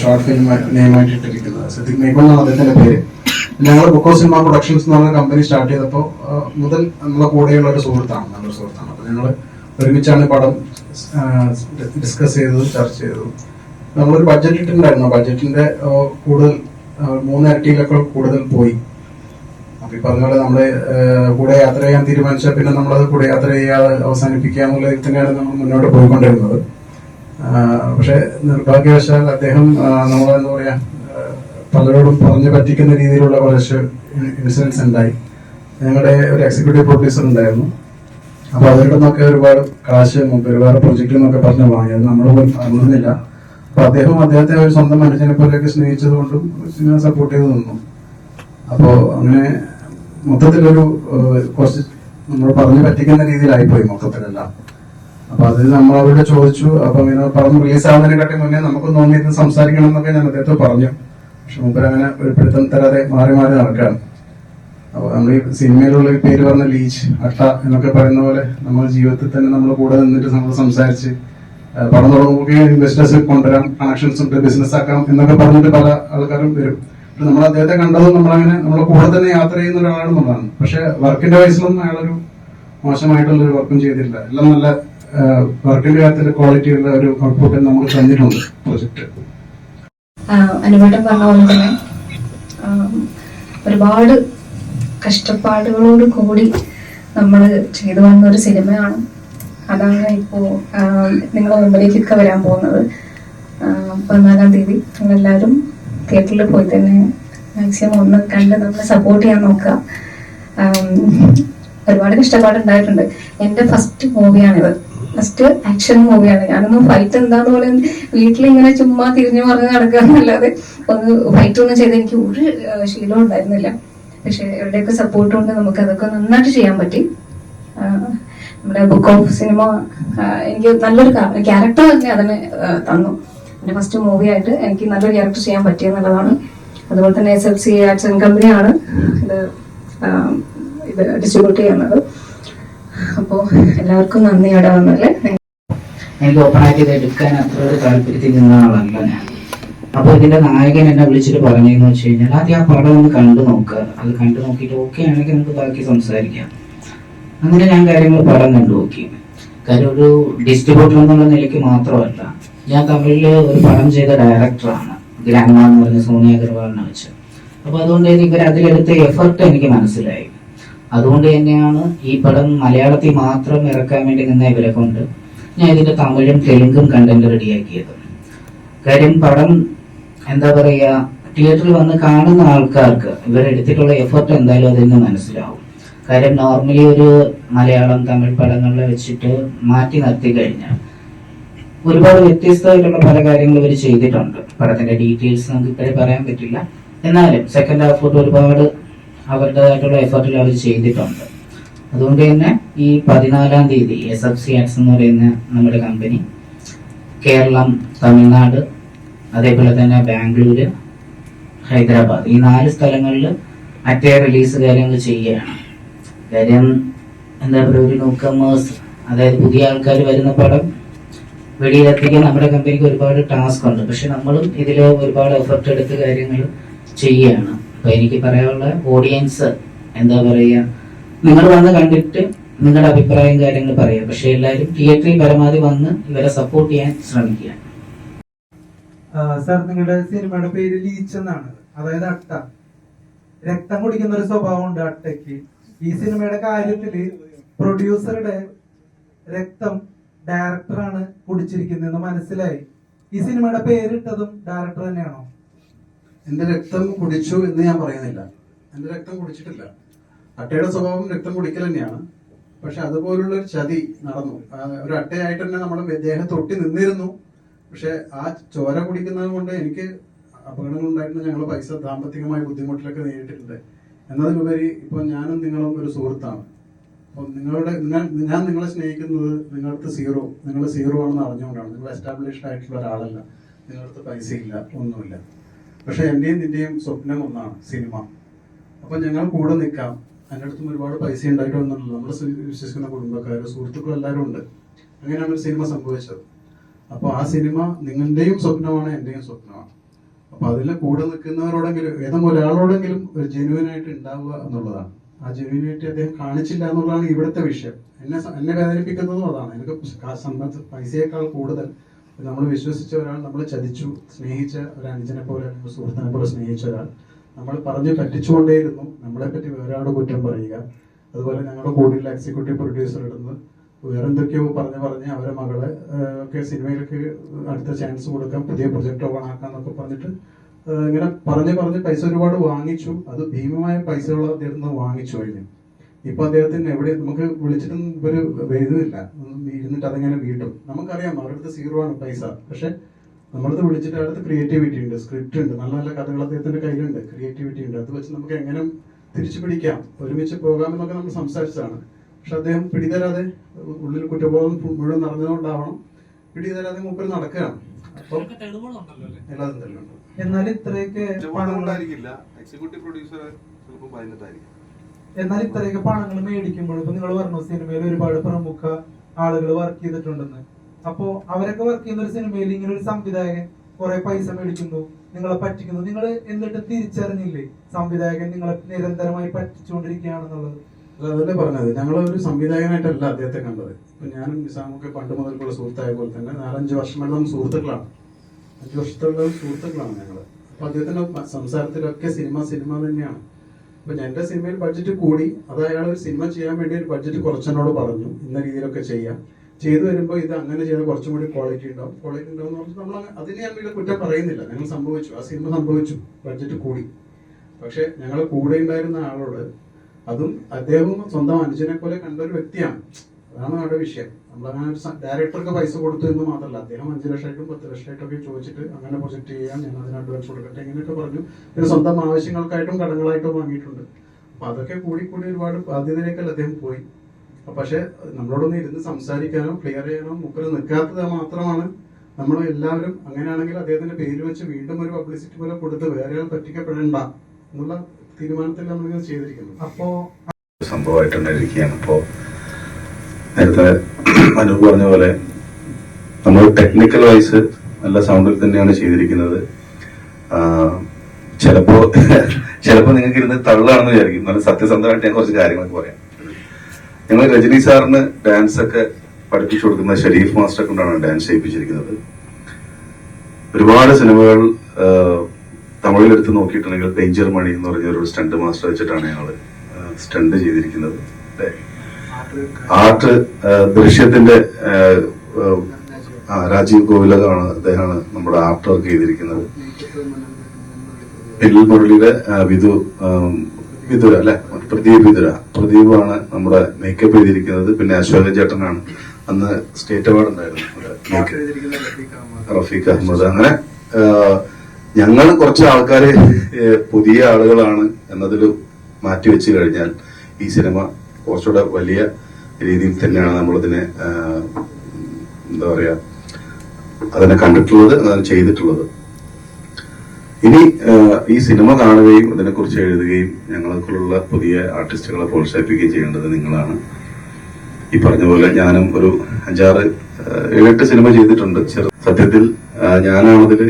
Short film നെയിമായിട്ട് ഇട്ടിരിക്കുന്നത്. സിദ്ദിഖ് മേക്കോൾ എന്നാണ് അദ്ദേഹത്തിന്റെ പേര്. ഞങ്ങൾ ബുക്കോ സിനിമ പ്രൊഡക്ഷൻസ് എന്ന് പറഞ്ഞ കമ്പനി സ്റ്റാർട്ട് ചെയ്തപ്പോൾ മുതൽ നമ്മളെ കൂടെയുള്ള ഒരു സുഹൃത്താണ് നല്ലൊരു സുഹൃത്താണ്. അപ്പോൾ ഞങ്ങൾ ഒരുമിച്ചാണ് പടം ഡിസ്കസ് ചെയ്തത് ചർച്ച ചെയ്തത്. നമ്മളൊരു ബഡ്ജറ്റ് ഇട്ടിട്ടുണ്ടായിരുന്നു. ബഡ്ജറ്റിന്റെ കൂടുതൽ മൂന്ന് മൂന്നിരട്ടിയിലൊക്കെ കൂടുതൽ പോയി. അപ്പൊ ഈ പറഞ്ഞ പോലെ നമ്മൾ കൂടെ യാത്ര ചെയ്യാൻ തീരുമാനിച്ച പിന്നെ നമ്മളത് കൂടെ യാത്ര ചെയ്യാതെ ഇതിൽ തന്നെയാണ് നമ്മൾ മുന്നോട്ട് പോയിക്കൊണ്ടിരുന്നത്. പക്ഷെ നിർഭാഗ്യവശാൽ അദ്ദേഹം നമ്മളെന്താ പറയാ പലരോടും പറഞ്ഞു പറ്റിക്കുന്ന രീതിയിലുള്ള കുറച്ച് ഇൻസിഡൻസ് ഉണ്ടായി. ഞങ്ങളുടെ ഒരു എക്സിക്യൂട്ടീവ് പ്രൊഡ്യൂസർ ഉണ്ടായിരുന്നു. അപ്പോൾ അവരുടെ നിന്നൊക്കെ ഒരുപാട് കാശ് ഒരുപാട് പ്രൊജക്റ്റിൽ നിന്നൊക്കെ പറഞ്ഞു വാങ്ങിയത് നമ്മൾ അറിഞ്ഞില്ല അപ്പൊ അദ്ദേഹം അദ്ദേഹത്തെ ഒരു സ്വന്തം മനുഷ്യനെ പോലെയൊക്കെ സ്നേഹിച്ചത് കൊണ്ടും സിനിമ സപ്പോർട്ട് ചെയ്ത് നിന്നു. അപ്പോൾ അങ്ങനെ മൊത്തത്തിലൊരു കുറച്ച് നമ്മൾ പറഞ്ഞു പറ്റിക്കുന്ന രീതിയിലായിപ്പോയി മൊത്തത്തിലെല്ലാം. അപ്പൊ അത് നമ്മൾ അവരോട് ചോദിച്ചു. അപ്പൊ ഇങ്ങനെ പറഞ്ഞു റിലീസ് ആവുന്നതിനെക്കാട്ടി മുന്നേ നമുക്ക് തോന്നിയത് സംസാരിക്കണം എന്നൊക്കെ ഞാൻ അദ്ദേഹത്തെ പറഞ്ഞു. പക്ഷെ മുമ്പ് അങ്ങനെ ഒരു തരാതെ മാറി മാറി നടക്കുകയാണ്. അപ്പൊ നമ്മൾ ഈ സിനിമയിലുള്ള ഈ പേര് പറഞ്ഞ ലീച്ച് അട്ട എന്നൊക്കെ പറയുന്ന പോലെ നമ്മൾ ജീവിതത്തിൽ തന്നെ നമ്മൾ കൂടെ നിന്നിട്ട് നമ്മൾ സംസാരിച്ച് പറഞ്ഞു തുടങ്ങുമ്പോൾ ഇൻവെസ്റ്റേഴ്സ് കൊണ്ടുവരാം കണക്ഷൻസ് ഉണ്ട് ബിസിനസ് ആക്കാം എന്നൊക്കെ പറഞ്ഞിട്ട് പല ആൾക്കാരും വരും. നമ്മൾ അദ്ദേഹത്തെ കണ്ടതും നമ്മളങ്ങനെ നമ്മളെ കൂടെ തന്നെ യാത്ര ചെയ്യുന്ന ഒരാളാണ് നമ്മളാണ് പക്ഷെ വർക്കിന്റെ വയസ്സിലൊന്നും അയാളൊരു മോശമായിട്ടുള്ള ഒരു വർക്കും ചെയ്തിട്ടില്ല. എല്ലാം നല്ല വർക്കിന്റെ കാര്യത്തിൽ ക്വാളിറ്റിയുള്ള ഒരു ഔട്ട്പുട്ട് നമുക്ക് തന്നിട്ടുണ്ട് പ്രൊജക്ട് അനുവേട്ടൻ പറഞ്ഞ പോലെ തന്നെ ഒരുപാട് കഷ്ടപ്പാടുകളോട് കൂടി നമ്മൾ ചെയ്തു വന്ന ഒരു സിനിമയാണ്. അതാണ് ഇപ്പോൾ നിങ്ങളുടെ മുമ്പിലേക്കൊക്കെ വരാൻ പോകുന്നത്. പതിനാലാം തീയതി നിങ്ങളെല്ലാവരും തിയേറ്ററിൽ പോയി തന്നെ മാക്സിമം ഒന്ന് കണ്ട് നമ്മളെ സപ്പോർട്ട് ചെയ്യാൻ നോക്കുക. ഒരുപാട് കഷ്ടപ്പാടുണ്ടായിട്ടുണ്ട്. എന്റെ ഫസ്റ്റ് മൂവിയാണിത് ഫസ്റ്റ് ആക്ഷൻ മൂവിയാണ് ഞാനൊന്നും ഫൈറ്റ് എന്താന്ന് പോലെ വീട്ടിലിങ്ങനെ ചുമ്മാ തിരിഞ്ഞു മറിഞ്ഞ് നടക്കുക എന്നല്ലാതെ ഒന്ന് ഫൈറ്റ് ഒന്നും ചെയ്ത് എനിക്ക് ഒരു ശീലവും ഉണ്ടായിരുന്നില്ല. പക്ഷെ എവിടെയൊക്കെ സപ്പോർട്ട് കൊണ്ട് നമുക്ക് അതൊക്കെ നന്നായിട്ട് ചെയ്യാൻ പറ്റി. നമ്മുടെ ബുക്ക് ഓഫ് സിനിമ എനിക്ക് നല്ലൊരു ക്യാരക്ടർ തന്നെ അതിന് തന്നു. എന്റെ ഫസ്റ്റ് മൂവി ആയിട്ട് എനിക്ക് നല്ലൊരു ക്യാരക്ടർ ചെയ്യാൻ പറ്റിയെന്നുള്ളതാണ് അതുപോലെ തന്നെ S F C arts and കമ്പനിയാണ് ഇത് ഇത് ഡിസ്ട്രിബ്യൂട്ട് ചെയ്യുന്നത്. അപ്പോൾ എല്ലാവർക്കും നന്ദി അവിടെ വന്നല്ലേ എനിക്ക് ഓപ്പണായിട്ട് ഇത് എടുക്കാൻ അത്ര താല്പര്യത്തിൽ നിന്ന ആളല്ല ഞാൻ അപ്പൊ ഇതിന്റെ നായകൻ എന്നെ വിളിച്ചിട്ട് പറഞ്ഞതെന്ന് വെച്ച് കഴിഞ്ഞാൽ ആദ്യം ആ പടം ഒന്ന് കണ്ടു നോക്കുക അത് കണ്ടു നോക്കിയിട്ട് ഓക്കെ ആണെങ്കിൽ നമുക്ക് ബാക്കി സംസാരിക്കാം. അങ്ങനെ ഞാൻ കാര്യങ്ങൾ പടം കണ്ടു നോക്കി. കാര്യം ഒരു ഡിസ്ട്രിബ്യൂട്ടർ എന്നുള്ള നിലയ്ക്ക് മാത്രമല്ല ഞാൻ തമിഴിൽ ഒരു പടം ചെയ്ത ഡയറക്ടറാണ് ഗ്രാൻഡ് എന്ന് പറഞ്ഞ സോണിയ അഗർവാളിനെ വെച്ച്. അപ്പൊ അതുകൊണ്ട് ഇവർ അതിലെടുത്ത എഫർട്ട് എനിക്ക് മനസ്സിലായി. അതുകൊണ്ട് തന്നെയാണ് ഈ പടം മലയാളത്തിൽ മാത്രം ഇറക്കാൻ വേണ്ടി നിന്ന ഇവരെ കൊണ്ട് ഞാൻ ഇതിന്റെ തമിഴും തെലുങ്കും കണ്ടന്റ് റെഡിയാക്കിയത് കാര്യം പടം എന്താ പറയാ തിയേറ്ററിൽ വന്ന് കാണുന്ന ആൾക്കാർക്ക് ഇവരെടുത്തിട്ടുള്ള എഫർട്ട് എന്തായാലും അതിൽ നിന്ന് മനസ്സിലാവും. കാര്യം നോർമലി ഒരു മലയാളം തമിഴ് പടങ്ങളെ വെച്ചിട്ട് മാറ്റി നിർത്തി കഴിഞ്ഞാൽ ഒരുപാട് വ്യത്യസ്തമായിട്ടുള്ള പല കാര്യങ്ങൾ ഇവർ ചെയ്തിട്ടുണ്ട്. പടത്തിന്റെ ഡീറ്റെയിൽസ് നമുക്ക് ഇപ്പോഴേ പറയാൻ പറ്റില്ല. എന്നാലും സെക്കൻഡ് ഹാഫ് ഒരുപാട് അവരുടേതായിട്ടുള്ള എഫർട്ടിൽ അവർ ചെയ്തിട്ടുണ്ട്. അതുകൊണ്ട് തന്നെ ഈ പതിനാലാം തീയതി എസ് എഫ് സി ആക്സ് എന്ന് പറയുന്ന നമ്മുടെ കമ്പനി കേരളം തമിഴ്നാട് അതേപോലെ തന്നെ ബാംഗ്ലൂര് ഹൈദരാബാദ് ഈ നാല് സ്ഥലങ്ങളിൽ മറ്റേ റിലീസ് കാര്യങ്ങൾ ചെയ്യുകയാണ്. കാര്യം എന്താ പറയുക ഒരു ന്യൂക്കമേഴ്സ് അതായത് പുതിയ ആൾക്കാർ വരുന്ന പടം വെളിയിലെത്തിക്കാൻ നമ്മുടെ കമ്പനിക്ക് ഒരുപാട് ടാസ്ക് ഉണ്ട്. പക്ഷെ നമ്മളും ഇതിൽ ഒരുപാട് എഫർട്ട് എടുത്ത് കാര്യങ്ങൾ ചെയ്യുകയാണ്. അപ്പൊ എനിക്ക് പറയാനുള്ള ഓഡിയൻസ് എന്താ പറയുക നിങ്ങൾ വന്ന് കണ്ടിട്ട് നിങ്ങളുടെ അഭിപ്രായം കാര്യങ്ങൾ പറയാം. പക്ഷെ എല്ലാവരും തിയേറ്ററിൽ പരമാവധി വന്ന് ഇവരെ സപ്പോർട്ട് ചെയ്യാൻ ശ്രമിക്കുക. സാർ നിങ്ങളുടെ സിനിമയുടെ പേര് ലീച്ച് എന്നാണ്. അതായത് അട്ട. രക്തം കുടിക്കുന്ന ഒരു സ്വഭാവം ഉണ്ട് അട്ടയ്ക്ക്. ഈ സിനിമയുടെ കാര്യത്തിൽ പ്രൊഡ്യൂസറുടെ രക്തം ഡയറക്ടറാണ് കുടിച്ചിരിക്കുന്നതെന്ന് മനസ്സിലായി. ഈ സിനിമയുടെ പേരിട്ടതും ഡയറക്ടർ തന്നെയാണോ? എന്റെ രക്തം കുടിച്ചു എന്ന് ഞാൻ പറയുന്നില്ല. എന്റെ രക്തം കുടിച്ചിട്ടില്ല. അട്ടയുടെ സ്വഭാവം രക്തം കുടിക്കൽ തന്നെയാണ്. പക്ഷെ അതുപോലുള്ള ഒരു ചതി നടന്നു. ഒരു അട്ടയായിട്ട് തന്നെ നമ്മുടെ ദേഹം തൊട്ടി നിന്നിരുന്നു. പക്ഷെ ആ ചോര കുടിക്കുന്നത് കൊണ്ട് എനിക്ക് അപകടങ്ങൾ ഉണ്ടായിട്ടുണ്ട് ഞങ്ങൾ പൈസ സാമ്പത്തികമായ ബുദ്ധിമുട്ടിലൊക്കെ നേരിട്ടിട്ടുണ്ട്. എന്നതിലുപരി ഇപ്പൊ ഞാനും നിങ്ങളും ഒരു സുഹൃത്താണ്. അപ്പം നിങ്ങളുടെ ഞാൻ നിങ്ങളെ സ്നേഹിക്കുന്നത് നിങ്ങളടുത്ത് സീറോ നിങ്ങൾ സീറോ ആണെന്ന് അറിഞ്ഞുകൊണ്ടാണ്. നിങ്ങൾ എസ്റ്റാബ്ലിഷ്ഡ് ആയിട്ടുള്ള ഒരാളല്ല. നിങ്ങളടുത്ത് പൈസ ഇല്ല ഒന്നുമില്ല. പക്ഷെ എന്റെയും നിന്റെയും സ്വപ്നം ഒന്നാണ് സിനിമ. അപ്പൊ ഞങ്ങൾ കൂടെ നിൽക്കാം. എന്റെ അടുത്തും ഒരുപാട് പൈസ ഉണ്ടായിട്ടൊന്നുമില്ല നമ്മൾ വിശ്വസിക്കുന്ന കുടുംബക്കാർ സുഹൃത്തുക്കൾ എല്ലാവരും ഉണ്ട്. അങ്ങനെയാണ് ഒരു സിനിമ സംഭവിച്ചത്. അപ്പോൾ ആ സിനിമ നിങ്ങളുടെയും സ്വപ്നമാണ് എന്റെയും സ്വപ്നമാണ്. അപ്പൊ അതിൽ കൂടെ നിൽക്കുന്നവരോടെങ്കിലും ഏതെങ്കിലും ഒരാളോടെങ്കിലും ഒരു ജെന്യൂൻ ആയിട്ട് ഉണ്ടാവുക എന്നുള്ളതാണ്. ആ ജെന്യൂനിറ്റി അദ്ദേഹം കാണിച്ചില്ല എന്നുള്ളതാണ് ഇവിടുത്തെ വിഷയം. എന്നെ എന്നെ വേദനിപ്പിക്കുന്നതും അതാണ്. എനിക്ക് പൈസയേക്കാൾ കൂടുതൽ നമ്മൾ വിശ്വസിച്ച ഒരാൾ നമ്മൾ ചതിച്ചു സ്നേഹിച്ച ഒരു അനുജനെ പോലെ അല്ലെങ്കിൽ സുഹൃത്തിനെ പോലെ സ്നേഹിച്ച ഒരാൾ. നമ്മൾ പറഞ്ഞ് പറ്റിച്ചുകൊണ്ടേയിരുന്നു. നമ്മളെ പറ്റി വേറൊരാളുടെ കുറ്റം പറയുക. അതുപോലെ ഞങ്ങളുടെ കൂടെയുള്ള എക്സിക്യൂട്ടീവ് പ്രൊഡ്യൂസർ ഇടുന്നത് വേറെ എന്തൊക്കെയോ പറഞ്ഞ് പറഞ്ഞ് അവരെ മകളെ ഒക്കെ സിനിമയിലേക്ക് അടുത്ത ചാൻസ് കൊടുക്കാം പുതിയ പ്രൊജക്ട് ഓൺ ആക്കാം എന്നൊക്കെ പറഞ്ഞിട്ട് ഇങ്ങനെ പറഞ്ഞ് പറഞ്ഞ് പൈസ ഒരുപാട് വാങ്ങിച്ചു. അത് ഭീമമായ പൈസകൾ അദ്ദേഹം വാങ്ങിച്ചു കഴിഞ്ഞു. ഇപ്പൊ അദ്ദേഹത്തിന് എവിടെ നമുക്ക് വിളിച്ചിട്ടും ഒരു വരുന്നില്ല ഇരുന്നിട്ട് അതെങ്ങനെ വീട്ടും? നമുക്കറിയാം അവരുടെ അടുത്ത് സീറോ ആണ് പൈസ. പക്ഷെ നമ്മളത് വിളിച്ചിട്ട് അടുത്ത് ക്രിയേറ്റിവിറ്റി ഉണ്ട് സ്ക്രിപ്റ്റ് ഉണ്ട് നല്ല നല്ല കഥകൾ അദ്ദേഹത്തിന്റെ കയ്യിലുണ്ട് ക്രിയേറ്റിവിറ്റി ഉണ്ട്. അത് വെച്ച് നമുക്ക് എങ്ങനെ തിരിച്ചു പിടിക്കാം? ഒരുമിച്ച് പോകാം എന്നൊക്കെ നമ്മൾ സംസാരിച്ചതാണ്. പക്ഷെ അദ്ദേഹം പിടിതരാതെ ഉള്ളിൽ കുറ്റബോധം മുഴുവൻ നടന്നതുകൊണ്ടാവണം പിടിതരാതെ മുമ്പിൽ നടക്കുകയാണ്. എന്നാലും ഇത്രയൊക്കെ എക്സിക്യൂട്ടീവ് പ്രൊഡ്യൂസർ ചിലപ്പോൾ ഭയന്നിട്ടായിരിക്കും എന്നാൽ ഇത്രയൊക്കെ പണങ്ങൾ മേടിക്കുമ്പോൾ ഇപ്പൊ നിങ്ങൾ പറഞ്ഞു സിനിമയിൽ ഒരുപാട് പ്രമുഖ ആളുകൾ വർക്ക് ചെയ്തിട്ടുണ്ടെന്ന്. അപ്പോ അവരൊക്കെ വർക്ക് ചെയ്യുന്ന ഒരു സിനിമയിൽ ഇങ്ങനെ ഒരു സംവിധായകൻ കുറെ പൈസ മേടിക്കുന്നു നിങ്ങളെ പറ്റിക്കുന്നു. നിങ്ങൾ എന്നിട്ട് തിരിച്ചറിഞ്ഞില്ലേ സംവിധായകൻ നിങ്ങളെ നിരന്തരമായി പറ്റിച്ചുകൊണ്ടിരിക്കുകയാണെന്നുള്ളത്? അത് അതല്ലേ പറഞ്ഞത്. ഞങ്ങൾ ഒരു സംവിധായകനായിട്ടല്ല അദ്ദേഹത്തെ കണ്ടത്. ഇപ്പൊ ഞാനും നിസാമൊക്കെ പണ്ട് മുതൽക്കുള്ള സുഹൃത്തായ പോലെ തന്നെ നാലഞ്ച് വർഷമായിട്ട് നമ്മൾ സുഹൃത്തുക്കളാണ്. അഞ്ച് വർഷത്തുള്ള സുഹൃത്തുക്കളാണ് ഞങ്ങൾ അപ്പൊ അദ്ദേഹത്തിന്റെ സംസാരത്തിലൊക്കെ സിനിമ സിനിമ തന്നെയാണ്. അപ്പൊ എന്റെ സിനിമയിൽ ബഡ്ജറ്റ് കൂടി. അത് അയാൾ ഒരു സിനിമ ചെയ്യാൻ വേണ്ടി ഒരു ബഡ്ജറ്റ് കുറച്ചെന്നോട് പറഞ്ഞു. ഇന്ന രീതിയിലൊക്കെ ചെയ്യാം. ചെയ്തു വരുമ്പോൾ ഇത് അങ്ങനെ ചെയ്താൽ കുറച്ചും കൂടി ക്വാളിറ്റി ഉണ്ടാവും. ക്വാളിറ്റി ഉണ്ടാവും എന്ന് പറഞ്ഞാൽ നമ്മൾ അതിനെ വീട് കുറ്റം പറയുന്നില്ല. ഞങ്ങൾ സംഭവിച്ചു. ആ സിനിമ സംഭവിച്ചു. ബഡ്ജറ്റ് കൂടി. പക്ഷേ ഞങ്ങൾ കൂടെ ഉണ്ടായിരുന്ന ആളോട് അതും അദ്ദേഹവും സ്വന്തം അനുജനെ പോലെ കണ്ട ഒരു വ്യക്തിയാണ്. അതാണ് നമ്മുടെ വിഷയം. നമ്മളങ്ങനെ ഡയറക്ടർക്ക് പൈസ കൊടുത്തു എന്ന് മാത്രമല്ല അദ്ദേഹം അഞ്ച് ലക്ഷമായിട്ടും പത്ത് ലക്ഷമായിട്ടൊക്കെ ചോദിച്ചിട്ട് അങ്ങനെ പ്രൊജക്ട് ചെയ്യാം ഞാൻ അതിന് അഡ്വാൻസ് കൊടുക്കട്ടെ ഇങ്ങനെയൊക്കെ പറഞ്ഞു. പിന്നെ സ്വന്തം ആവശ്യങ്ങൾക്കായിട്ടും കടങ്ങളായിട്ടും വാങ്ങിയിട്ടുണ്ട്. അപ്പൊ അതൊക്കെ കൂടി കൂടി ഒരുപാട് ബാധ്യതയിലേക്കല്ല അദ്ദേഹം പോയി. പക്ഷെ നമ്മളോടൊന്ന് ഇരുന്ന് സംസാരിക്കാനോ ക്ലിയർ ചെയ്യാനോ മുക്കിൽ നിൽക്കാത്തത് മാത്രമാണ് നമ്മൾ എല്ലാവരും അങ്ങനെയാണെങ്കിൽ അദ്ദേഹത്തിന്റെ പേര് വെച്ച് വീണ്ടും ഒരു പബ്ലിസിറ്റി പോലെ കൊടുത്ത് വേറെ ആൾ പറ്റിക്കപ്പെടേണ്ട എന്നുള്ള തീരുമാനത്തിൽ നമ്മൾ ചെയ്തിരിക്കുന്നത്. അപ്പോ സംഭവമായിട്ടുണ്ടായിരിക്കുകയാണ് അപ്പോ നേരത്തെ അനു പറഞ്ഞ പോലെ നമ്മൾ ടെക്നിക്കൽ വൈസ് നല്ല സൗണ്ടിൽ തന്നെയാണ് ചെയ്തിരിക്കുന്നത്. ചിലപ്പോ ചിലപ്പോ നിങ്ങൾക്ക് ഇരുന്ന് തള്ളാണെന്ന് വിചാരിക്കും. നല്ല സത്യസന്ധമായിട്ട് ഞാൻ കുറച്ച് കാര്യങ്ങളൊക്കെ പറയാം. ഞങ്ങൾ രജനി സാറിന് ഡാൻസ് ഒക്കെ പഠിപ്പിച്ചു കൊടുക്കുന്ന ഷരീഫ് മാസ്റ്ററെ കൊണ്ടാണ് ഡാൻസ് ചെയ്യിപ്പിച്ചിരിക്കുന്നത്. ഒരുപാട് സിനിമകൾ തമിഴിൽ എടുത്ത് നോക്കിയിട്ടുണ്ടെങ്കിൽ ഡേഞ്ചർ മണി എന്ന് പറഞ്ഞ ഒരു സ്റ്റണ്ട് മാസ്റ്റർ വെച്ചിട്ടാണ് ഞങ്ങൾ സ്റ്റണ്ട് ചെയ്തിരിക്കുന്നത്? ആർട്ട് ദൃശ്യത്തിന്റെ രാജീവ് ഗോവിലകമാണ് അദ്ദേഹമാണ് നമ്മുടെ ആർട്ട് വർക്ക് ചെയ്തിരിക്കുന്നത്. പിന്നിൽ മുരളിയുടെ വിധു വിതുര അല്ലെ? പ്രദീപ് വിതുര പ്രദീപാണ് നമ്മുടെ മേക്കപ്പ് ചെയ്തിരിക്കുന്നത്. പിന്നെ അശോകൻ ചേട്ടനാണ്. അന്ന് സ്റ്റേറ്റ് അവാർഡ് ഉണ്ടായിരുന്നു റഫീഖ് അഹമ്മദ്. അങ്ങനെ ഞങ്ങൾ കുറച്ച് ആൾക്കാര് പുതിയ ആളുകളാണ് എന്നതിൽ മാറ്റി വെച്ച് കഴിഞ്ഞാൽ ഈ സിനിമ കുറച്ചുകൂടെ വലിയ രീതിയിൽ തന്നെയാണ് നമ്മളിതിനെ എന്താ പറയാ അതിനെ കണ്ടിട്ടുള്ളത് അതിനെ ചെയ്തിട്ടുള്ളത്. ഇനി ഈ സിനിമ കാണുകയും അതിനെക്കുറിച്ച് എഴുതുകയും ഞങ്ങളെക്കുള്ള പുതിയ ആർട്ടിസ്റ്റുകളെ പ്രോത്സാഹിപ്പിക്കുകയും ചെയ്യേണ്ടത് നിങ്ങളാണ്. ഈ പറഞ്ഞ പോലെ ഞാനും ഒരു അഞ്ചാറ് ഏഴെട്ട് സിനിമ ചെയ്തിട്ടുണ്ട്. സത്യത്തിൽ ഞാനാണതിൽ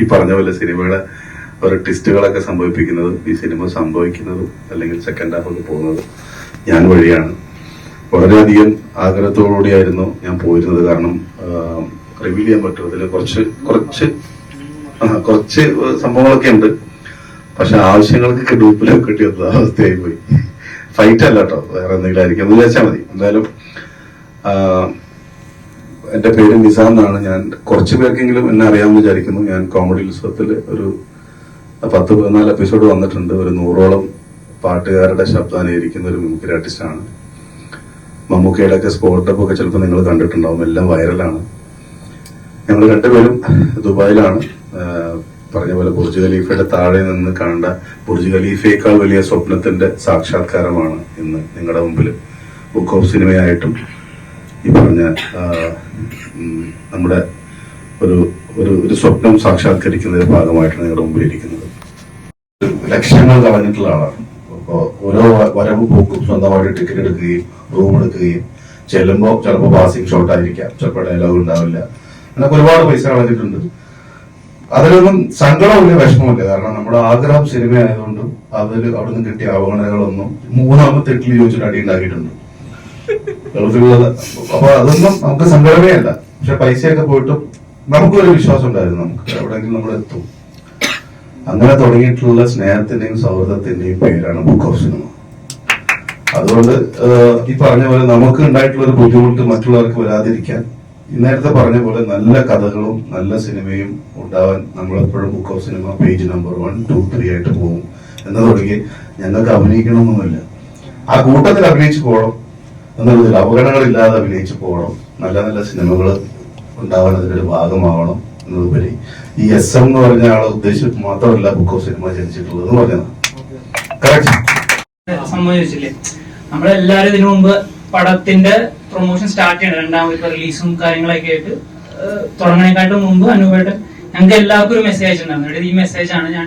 ഈ പറഞ്ഞ പോലെ സിനിമയുടെ ഒരു ട്വിസ്റ്റുകളൊക്കെ സംഭവിപ്പിക്കുന്നതും ഈ സിനിമ സംഭവിക്കുന്നതും അല്ലെങ്കിൽ സെക്കൻഡ് ഹാഫ് ഒക്കെ പോകുന്നത് ഞാൻ വഴിയാണ്. വളരെയധികം ആഗ്രഹത്തോടുകൂടിയായിരുന്നു ഞാൻ പോയിരുന്നത്. കാരണം റിവീൽ ചെയ്യാൻ പറ്റും അതിൽ കുറച്ച് കുറച്ച് കുറച്ച് സംഭവങ്ങളൊക്കെ ഉണ്ട്. പക്ഷെ ആവശ്യങ്ങൾക്ക് ഡൂപ്പിലൊക്കെ കിട്ടിയത് അവസ്ഥയായി പോയി ഫൈറ്റ് അല്ല കേട്ടോ വേറെ എന്തെങ്കിലും ആയിരിക്കും എന്ന് വിചാരിച്ചാൽ മതി. എന്തായാലും എന്റെ പേര് നിസാം ഞാൻ കുറച്ച് പേർക്കെങ്കിലും എന്നെ അറിയാമെന്ന് വിചാരിക്കുന്നു. ഞാൻ കോമഡി ഉത്സവത്തിൽ ഒരു പത്ത് പതിനാല് എപ്പിസോഡ് വന്നിട്ടുണ്ട്. ഒരു നൂറോളം പാട്ടുകാരുടെ ശബ്ദം അനുകരിക്കുന്ന ഒരു മിമിക്രി ആർട്ടിസ്റ്റാണ് മമ്മൂക്കയുടെ ഒക്കെ സ്പോട്ടപ്പ് ഒക്കെ ചിലപ്പോൾ നിങ്ങൾ കണ്ടിട്ടുണ്ടാവും. എല്ലാം വൈറലാണ്. ഞങ്ങൾ രണ്ടുപേരും ദുബായിലാണ്. പറഞ്ഞ പോലെ ബുർജ് ഖലീഫയുടെ താഴെ നിന്ന് കണ്ട ബുർജ് ഖലീഫയേക്കാൾ വലിയ സ്വപ്നത്തിന്റെ സാക്ഷാത്കാരമാണ് ഇന്ന് നിങ്ങളുടെ മുമ്പിൽ ബുക്ക് ഓഫ് സിനിമയായിട്ടും ഈ പറഞ്ഞ നമ്മുടെ ഒരു ഒരു ഒരു സ്വപ്നം സാക്ഷാത്കരിക്കുന്നതിന്റെ ഭാഗമായിട്ടാണ് നിങ്ങളുടെ മുമ്പിൽ ഇരിക്കുന്നത് ലക്ഷ്യങ്ങൾ കളഞ്ഞിട്ടുള്ള ആളാണ്. അപ്പോൾ ഓരോ വരവ് പോക്കും സ്വന്തമായിട്ട് ടിക്കറ്റ് എടുക്കുകയും റൂം എടുക്കുകയും ചെല്ലുമ്പോൾ ചിലപ്പോൾ പാസിംഗ് ഷോട്ട് ആയിരിക്കാം. ചിലപ്പോൾ ഡയലോഗ് ഉണ്ടാവില്ല. അങ്ങനെ ഒരുപാട് പൈസ കളഞ്ഞിട്ടുണ്ട്. അതിലൊന്നും സങ്കടമില്ല വിഷമമില്ല. കാരണം നമ്മുടെ ആഗ്രഹം സിനിമ ആയതുകൊണ്ട് അതിൽ നിന്ന് കിട്ടിയ അവഗണനകളൊന്നും മൂന്നാമത്തെ ഇട്ടിൽ ചോദിച്ചിട്ട് അടി ഉണ്ടാക്കിയിട്ടുണ്ട്. അപ്പൊ അതൊന്നും നമുക്ക് സങ്കടമേ അല്ല. പക്ഷെ പൈസയൊക്കെ പോയിട്ടും നമുക്കൊരു വിശ്വാസം ഉണ്ടായിരുന്നു നമുക്ക് എവിടെയെങ്കിലും നമ്മൾ എത്തും. അങ്ങനെ തുടങ്ങിയിട്ടുള്ള സ്നേഹത്തിന്റെയും സൗഹൃദത്തിന്റെയും പേരാണ് ബുക്ക് ഓഫ് സിനിമ അതുകൊണ്ട് ഈ പറഞ്ഞ പോലെ നമുക്ക് ഉണ്ടായിട്ടുള്ള ഒരു ബുദ്ധിമുട്ട് മറ്റുള്ളവർക്ക് വരാതിരിക്കാൻ നേരത്തെ പറഞ്ഞ പോലെ നല്ല കഥകളും നല്ല സിനിമയും ഉണ്ടാവാൻ നമ്മളെപ്പോഴും book of cinema page number one two three ആയിട്ട് പോകും. എന്ന് തുടങ്ങി ഞങ്ങൾക്ക് അഭിനയിക്കണമെന്നൊന്നുമില്ല. ആ കൂട്ടത്തിൽ അഭിനയിച്ചു പോകണം. എന്നുള്ളതിൽ അപകടങ്ങളില്ലാതെ അഭിനയിച്ചു പോകണം. നല്ല നല്ല സിനിമകൾ ഉണ്ടാവാൻ ഒരു ഭാഗമാവണം എന്നതുപരി ഈ എസ് എം എന്ന് പറഞ്ഞ ആളെ ഉദ്ദേശിച്ചിട്ട് മാത്രമല്ല ബുക്ക് ഓഫ് സിനിമ ജനിച്ചിട്ടുള്ളത് എന്ന് പറഞ്ഞതാണ് സംഭവിച്ചില്ലേ? നമ്മളെല്ലാരും ഇതിനു മുമ്പ് പടത്തിന്റെ പ്രൊമോഷൻ സ്റ്റാർട്ട് ചെയ്യണം. രണ്ടാമത് റിലീസും കാര്യങ്ങളൊക്കെ ആയിട്ട് തുടങ്ങണേക്കാട്ടും മുമ്പ് അനുഭവമായിട്ട് ഞങ്ങൾക്ക് എല്ലാവർക്കും ഒരു മെസ്സേജ് അയച്ചിട്ടുണ്ടായിരുന്നു ഈ മെസ്സേജ് ആണ് ഞാൻ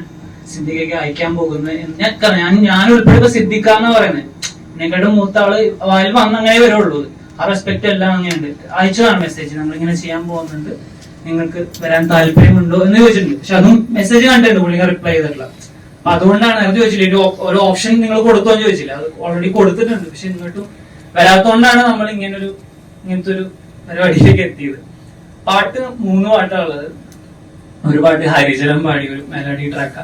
സിദ്ദിഖയ്ക്ക് അയക്കാൻ പോകുന്നത് ഞാൻ ഞാൻ ഞാൻ ഉൾപ്പെടെ ഇപ്പൊ പറയുന്നത് എന്നെക്കാട്ടും മൂത്ത ആൾ വായിൽ വന്നങ്ങനെ വരുള്ളൂ. ആ റെസ്പെക്ട് എല്ലാം അങ്ങനെയുണ്ട്. അയച്ചതാണ് മെസ്സേജ് നമ്മൾ ഇങ്ങനെ ചെയ്യാൻ പോകുന്നുണ്ട്. നിങ്ങൾക്ക് വരാൻ താല്പര്യമുണ്ടോ എന്ന് ചോദിച്ചിട്ടുണ്ട്. പക്ഷെ അതും മെസ്സേജ് കണ്ടിട്ടുണ്ട്. പുള്ളിക്ക് റിപ്ലൈ ചെയ്തിട്ടില്ല. അപ്പൊ അതുകൊണ്ടാണ് അത് ചോദിച്ചില്ല ഒരു ഓപ്ഷൻ നിങ്ങൾ കൊടുത്തോ? എന്ന് ചോദിച്ചില്ല. അത് ഓൾറെഡി കൊടുത്തിട്ടുണ്ട്. പക്ഷെ ഇങ്ങോട്ടും വരാത്തോണ്ടാണ് നമ്മൾ ഇങ്ങനെ ഒരു ഇങ്ങനത്തെ ഒരു പരിപാടിയിലേക്ക് എത്തിയത്. പാട്ട് മൂന്ന് പാട്ടാണുള്ളത്. ഒരു പാട്ട് ഹരിജലം പാടി ഒരു മെലഡി ട്രാക്ക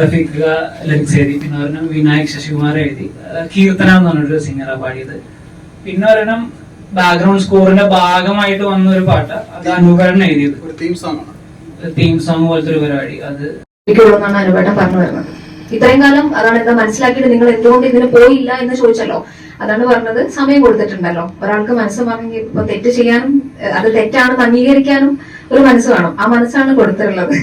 റഫീഖ് എഴുതി പിന്നെ വിനായക് ശശികുമാർ എഴുതി. കീർത്തന എന്ന് പറഞ്ഞൊരു സിംഗറാണ് പാടിയത്. പിന്നെ ഒരെണ്ണം ബാക്ക്ഗ്രൗണ്ട് സ്കോറിന്റെ ഭാഗമായിട്ട് വന്ന ഒരു പാട്ട്. അത് അനുകരണം എഴുതിയത്. ഒരു തീം സോങ് ആണ്. തീം സോങ് പോലത്തെ ഒരു പരിപാടി. അത് പറഞ്ഞു വരുന്നത്. ഇത്രയും കാലം അതാണ് എന്താ മനസ്സിലാക്കിയിട്ട് നിങ്ങൾ എന്തുകൊണ്ട് ഇതിന് പോയില്ല എന്ന് ചോദിച്ചല്ലോ? അതാണ് പറഞ്ഞത്. സമയം കൊടുത്തിട്ടുണ്ടല്ലോ. ഒരാൾക്ക് മനസ്സ് പറഞ്ഞെങ്കിൽ ഇപ്പൊ തെറ്റ് ചെയ്യാനും അത് തെറ്റാണെന്ന് അംഗീകരിക്കാനും ഒരു മനസ്സ് വേണം. ആ മനസ്സാണ് കൊടുത്തിട്ടുള്ളത്.